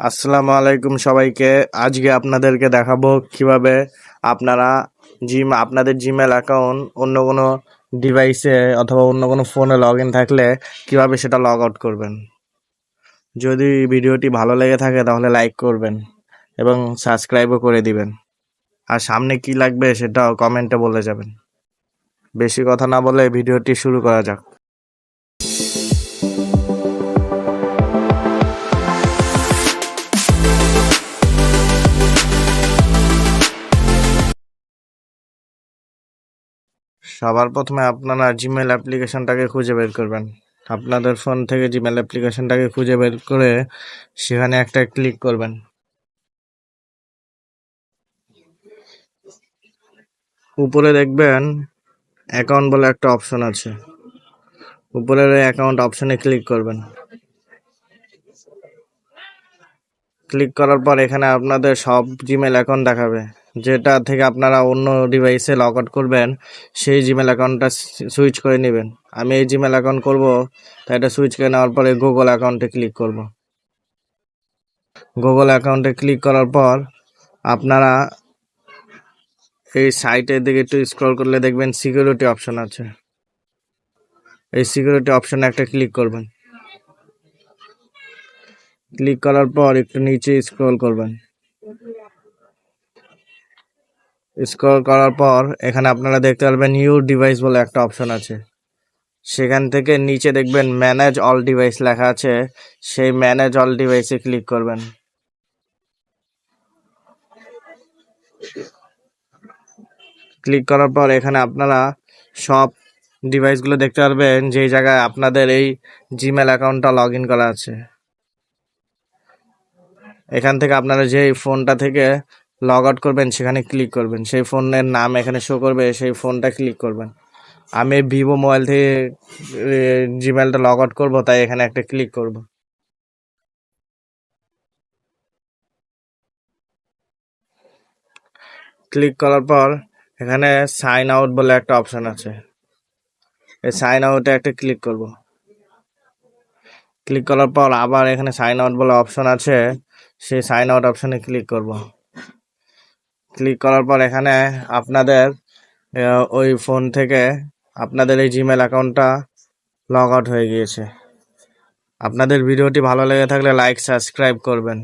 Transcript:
আসসালামু আলাইকুম সবাইকে। আজকে আপনাদেরকে দেখাবো কীভাবে আপনারা জিম, আপনাদের জিমেল অ্যাকাউন্ট, অন্য কোনো ডিভাইসে অথবা অন্য কোনো ফোনে লগ ইন থাকলে কীভাবে সেটা লগ আউট করবেন। যদি ভিডিওটি ভালো লেগে থাকে তাহলে লাইক করবেন এবং সাবস্ক্রাইবও করে দিবেন। আর সামনে কি লাগবে সেটাও কমেন্টে বলে যাবেন। বেশি কথা না বলে ভিডিওটি শুরু করা যাক। সবার প্রথমে আপনারা জিমেল অ্যাপ্লিকেশনটাকে খুঁজে বের করবেন। আপনাদের ফোন থেকে জিমেল অ্যাপ্লিকেশনটাকে খুঁজে বের করে সেখানে একটা ক্লিক করবেন। উপরে দেখবেন অ্যাকাউন্ট বলে একটা অপশন আছে। উপরের অ্যাকাউন্ট অপশনে ক্লিক করবেন। ক্লিক করার পর এখানে আপনাদের সব জিমেল অ্যাকাউন্ট দেখাবে। যেটা থেকে আপনারা অন্য ডিভাইসে লগ আউট করবেন, সেই জিমেল অ্যাকাউন্টটা সুইচ করে নেবেন। আমি এই জিমেল অ্যাকাউন্ট করব তাই এটা সুইচ করে নেওয়ার পরে গুগল অ্যাকাউন্টে ক্লিক করব। গুগল অ্যাকাউন্টে ক্লিক করার পর, আপনারা এই সাইটের দিকে একটু স্ক্রল করলে দেখবেন সিকিউরিটি অপশন আছে। এই সিকিউরিটি অপশনে একটা ক্লিক করবেন। ক্লিক করার পর একটু নিচে স্ক্রল করবেন। স্ক্রল করার পর এখানে আপনারা দেখতে পারবেন নিউ ডিভাইস বলে একটা অপশন আছে। সেখান থেকে নিচে দেখবেন ম্যানেজ অল ডিভাইস লেখা আছে। সেই ম্যানেজ অল ডিভাইসে ক্লিক করবেন। ক্লিক করার পর এখানে আপনারা সব ডিভাইসগুলো দেখতে পারবেন, যেই জায়গায় আপনাদের এই জিমেল অ্যাকাউন্টটা লগ ইন করা আছে। এখান থেকে আপনারা যেই ফোনটা থেকে লগ আউট করবেন, সেখানে ক্লিক করবেন। সেই ফোনের নাম এখানে শো করবে, সেই ফোনটা ক্লিক করবেন। আমি ভিভো মোবাইল থেকে জিমেলটা লগ আউট করব, তাই এখানে একটা ক্লিক করব। ক্লিক করার পর এখানে সাইন আউট বলে একটা অপশন আছে। এই সাইন আউটে একটা ক্লিক করব। ক্লিক করার পর আবার এখানে সাইন আউট বলে অপশন আছে। সেই সাইন আউট অপশনে ক্লিক করব। ক্লিক করার পর এখানে আপনাদের ওই ফোন থেকে আপনাদের এই জিমেল অ্যাকাউন্টটা লগ আউট হয়ে গিয়েছে। আপনাদের ভিডিওটি ভালো লেগে থাকলে লাইক সাবস্ক্রাইব করবেন।